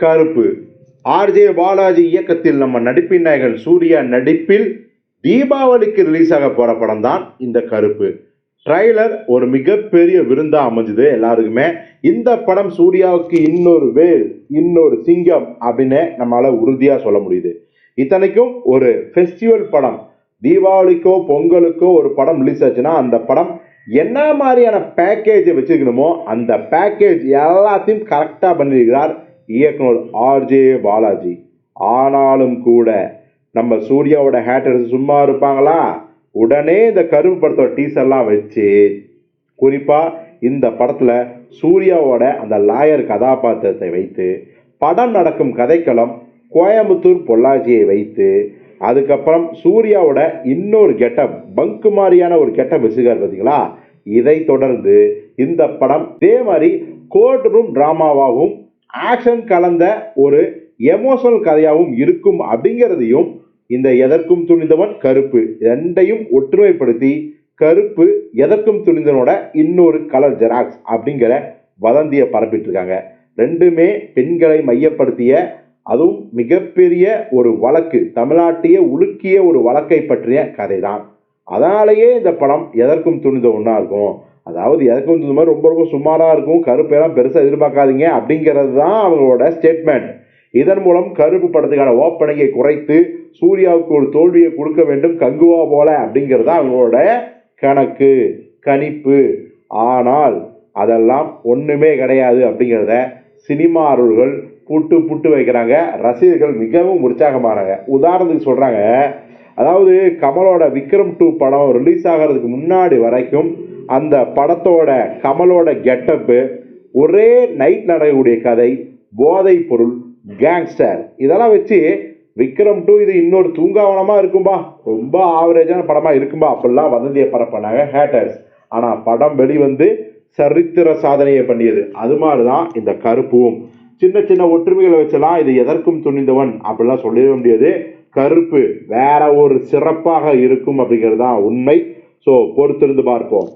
கருப்பு. ஆர்ஜே பாலாஜி இயக்கத்தில் நம்ம நடிப்பின் நாயகன் சூர்யா நடிப்பில் தீபாவளிக்கு ரிலீஸ் ஆக போகிற படம் தான் இந்த கருப்பு. ட்ரைலர் ஒரு மிகப்பெரிய விருந்தாக அமைஞ்சுது எல்லாருக்குமே. இந்த படம் சூர்யாவுக்கு இன்னொரு வேல் இன்னொரு சிங்கம் அப்படின்னு நம்மளால் உறுதியாக சொல்ல முடியுது. இத்தனைக்கும் ஒரு ஃபெஸ்டிவல் படம். தீபாவளிக்கோ பொங்கலுக்கோ ஒரு படம் ரிலீஸ் ஆச்சுன்னா அந்த படம் என்ன மாதிரியான பேக்கேஜை வச்சுக்கணுமோ அந்த பேக்கேஜ் எல்லாத்தையும் கரெக்டாக பண்ணியிருக்கிறார் இயக்குனர் ஆர்ஜே பாலாஜி. ஆனாலும் கூட நம்ம சூர்யாவோட ஹேட்டர்ஸ் சும்மா இருப்பாங்களா? உடனே இந்த கரும்பு படத்தோட டீசர்லாம் வச்சு குறிப்பாக இந்த படத்தில் சூர்யாவோட அந்த லாயர் கதாபாத்திரத்தை வைத்து படம் நடக்கும் கதைக்களம் கோயம்புத்தூர் பொள்ளாச்சியை வைத்து அதுக்கப்புறம் சூர்யாவோட இன்னொரு கெட்டப் பங்கு மாதிரியான ஒரு கெட்டப் வச்சுக்கார் பார்த்தீங்களா இதை தொடர்ந்து இந்த படம் இதே மாதிரி கோர்ட் ரூம் ட்ராமாவாகவும் ஆக்ஷன் கலந்த ஒரு எமோஷனல் கதையாகவும் இருக்கும் அப்படிங்கிறதையும் இந்த எதற்கும் துணிந்தவன் கருப்பு ரெண்டையும் ஒற்றுமைப்படுத்தி கருப்பு எதற்கும் துணிந்தவனோட இன்னொரு கலர் ஜெராக்ஸ் அப்படிங்கிற வதந்தியை பரப்பிட்டு இருக்காங்க ரெண்டுமே பெண்களை மையப்படுத்திய அதுவும் மிகப்பெரிய ஒரு வழக்கு தமிழ்நாட்டையே உலுக்கிய ஒரு வழக்கை பற்றிய கதை தான் அதனாலேயே இந்த படம் எதற்கும் துணிந்த ஒன்றா இருக்கும். அதாவது எனக்கு துணிந்த மாதிரி ரொம்ப ரொம்ப சுமாராக இருக்கும் கருப்பெல்லாம் பெருசாக எதிர்பார்க்காதீங்க அப்படிங்கிறது தான் அவங்களோட ஸ்டேட்மெண்ட் இதன் மூலம் கருப்பு படத்துக்கான ஓப்பனிங்கை குறைத்து சூர்யாவுக்கு ஒரு தோல்வியை கொடுக்க வேண்டும் கங்குவா போல அப்படிங்கிறது தான் அவங்களோட கணக்கு கணிப்பு. ஆனால் அதெல்லாம் ஒன்றுமே கிடையாது அப்படிங்கிறத சினிமா அருள்கள் புட்டு புட்டு வைக்கிறாங்க. ரசிகர்கள் மிகவும் உற்சாகமானாங்க உதாரணத்துக்கு சொல்கிறாங்க அதாவது கமலோட விக்ரம் டூ படம் ரிலீஸ் ஆகிறதுக்கு முன்னாடி வரைக்கும் அந்த படத்தோட கமலோட கெட்டப்பு ஒரே நைட் நடக்கக்கூடிய கதை போதைப் பொருள் கேங்ஸ்டர் இதெல்லாம் வச்சு விக்ரம் டூ இது இன்னொரு தூங்காவனமாக இருக்கும்பா. ரொம்ப ஆவரேஜான படமாக இருக்கும்பா. அப்படிலாம் வதந்தியை பரப்பினாங்க ஹேட்டர்ஸ் ஆனால் படம் வெளிவந்து சரித்திர சாதனையை பண்ணியது. அது மாதிரி தான் இந்த கருப்பும் சின்ன சின்ன ஒற்றுமைகளை வச்செல்லாம் இது எதற்கும் துணிந்தவன் அப்படிலாம் சொல்லிட முடியாது. கருப்பு வேற ஒரு சிறப்பாக இருக்கும் அப்படிங்கிறது தான் உண்மை. ஸோ பொறுத்திருந்து பார்ப்போம்.